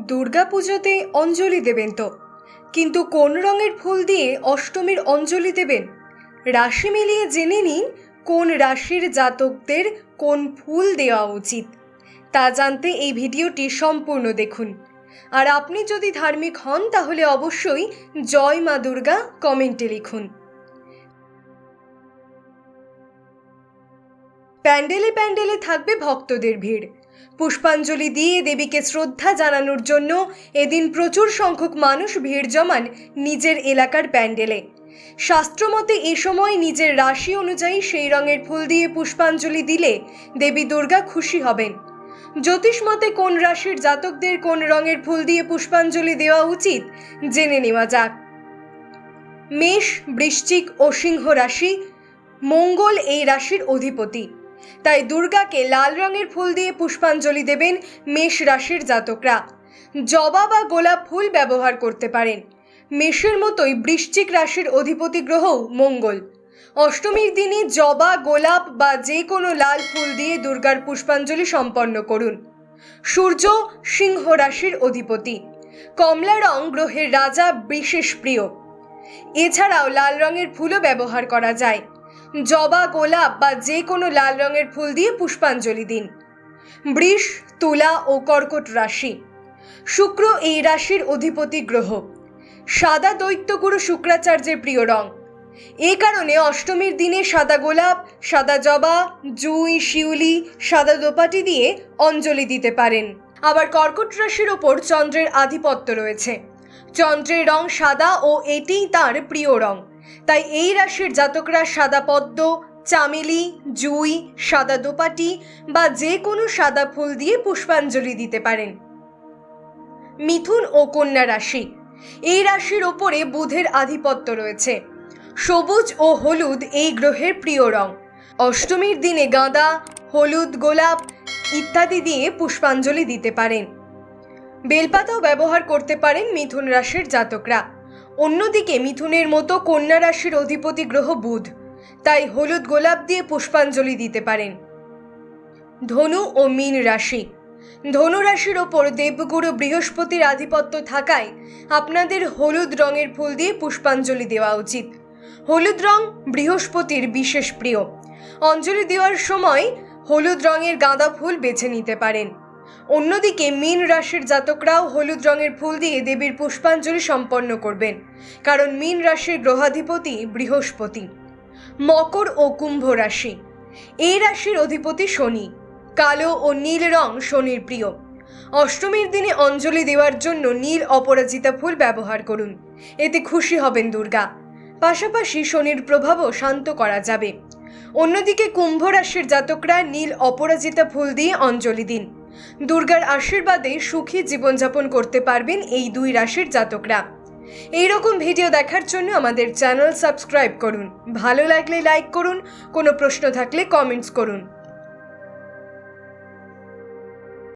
দুর্গাপুজোতে অঞ্জলি দেবেন তো। কিন্তু কোন রঙের ফুল দিয়ে অষ্টমীর অঞ্জলি দেবেন? রাশি মিলিয়ে জেনে নিন, কোন রাশির জাতকদের কোন ফুল দেওয়া উচিত। তা জানতে এই ভিডিওটি সম্পূর্ণ দেখুন। আর আপনি যদি ধার্মিক হন, তাহলে অবশ্যই জয় মা দুর্গা কমেন্টে লিখুন। প্যান্ডেলে প্যান্ডেলে থাকবে ভক্তদের ভিড়। পুষ্পাঞ্জলি দিয়ে দেবীকে শ্রদ্ধা জানানোর জন্য এদিন প্রচুর সংখ্যক মানুষ ভিড় জমান নিজের এলাকার প্যান্ডেলে। শাস্ত্রমতে এ সময় নিজের রাশি অনুযায়ী সেই রঙের ফুল দিয়ে পুষ্পাঞ্জলি দিলে দেবী দুর্গা খুশি হবেন। জ্যোতিষ মতে কোন রাশির জাতকদের কোন রঙের ফুল দিয়ে পুষ্পাঞ্জলি দেওয়া উচিত জেনে নেওয়া যাক। মেষ, বৃশ্চিক ও সিংহ রাশি, মঙ্গল এই রাশির অধিপতি। তাই দুর্গাকে লাল রঙের ফুল দিয়ে পুষ্পাঞ্জলি দেবেন মেষ রাশির জাতকরা। জবা বা গোলাপ ফুল ব্যবহার করতে পারেন। মেষের মতোই বৃশ্চিক রাশির অধিপতি গ্রহও মঙ্গল। অষ্টমীর দিনে জবা, গোলাপ বা যে কোনো লাল ফুল দিয়ে দুর্গার পুষ্পাঞ্জলি সম্পন্ন করুন। সূর্য, সিংহ রাশির অধিপতি। কমলা রং গ্রহের রাজা বিশেষ প্রিয়। এছাড়াও লাল রঙের ফুলও ব্যবহার করা যায়। জবা, গোলাপ বা যে কোনো লাল রঙের ফুল দিয়ে পুষ্পাঞ্জলি দিন। বৃষ, তুলা ও কর্কট রাশি। শুক্র এই রাশির অধিপতি গ্রহ। সাদা দৈত্যগুরু শুক্রাচার্যের প্রিয় রং। এ কারণে অষ্টমীর দিনে সাদা গোলাপ, সাদা জবা, জুই, শিউলি, সাদা দোপাটি দিয়ে অঞ্জলি দিতে পারেন। আবার কর্কট রাশির ওপর চন্দ্রের আধিপত্য রয়েছে। চন্দ্রের রং সাদা ও এটিই তার প্রিয় রং। তাই এই রাশির জাতকরা সাদা পদ্ম, চামেলি, জুই, সাদা দোপাটি বা যে কোনো সাদা ফুল দিয়ে পুষ্পাঞ্জলি দিতে পারেন। মিথুন ও কন্যা রাশি। এই রাশির ওপরে বুধের আধিপত্য রয়েছে। সবুজ ও হলুদ এই গ্রহের প্রিয় রং। অষ্টমীর দিনে গাঁদা, হলুদ, গোলাপ ইত্যাদি দিয়ে পুষ্পাঞ্জলি দিতে পারেন। বেলপাতাও ব্যবহার করতে পারেন মিথুন রাশির জাতকরা। অন্যদিকে মিথুনের মতো কন্যা রাশির অধিপতি গ্রহ বুধ। তাই হলুদ গোলাপ দিয়ে পুষ্পাঞ্জলি দিতে পারেন। ধনু ও মীন রাশি। ধনু রাশির ওপর দেবগুরু বৃহস্পতির আধিপত্য থাকায় আপনাদের হলুদ রঙের ফুল দিয়ে পুষ্পাঞ্জলি দেওয়া উচিত। হলুদ রং বৃহস্পতির বিশেষ প্রিয়। অঞ্জলি দেওয়ার সময় হলুদ রঙের গাঁদা ফুল বেছে নিতে পারেন। অন্যদিকে মীন রাশির জাতকরাও হলুদ রঙের ফুল দিয়ে দেবীর পুষ্পাঞ্জলি সম্পন্ন করবেন, কারণ মীন রাশির গ্রহাধিপতি বৃহস্পতি। মকর ও কুম্ভ রাশি। এই রাশির অধিপতি শনি। কালো ও নীল রং শনির প্রিয়। অষ্টমীর দিনে অঞ্জলি দেওয়ার জন্য নীল অপরাজিতা ফুল ব্যবহার করুন। এতে খুশি হবেন দুর্গা। পাশাপাশি শনির প্রভাবও শান্ত করা যাবে। অন্যদিকে কুম্ভ রাশির জাতকরা নীল অপরাজিতা ফুল দিয়ে অঞ্জলি দিন। দুর্গার আশীর্বাদে সুখী জীবনযাপন করতে পারবেন এই দুই রাশির জাতকরা। এই রকম ভিডিও দেখার জন্য আমাদের চ্যানেল সাবস্ক্রাইব করুন। ভালো লাগলে লাইক করুন, কোনো প্রশ্ন থাকলে কমেন্টস করুন।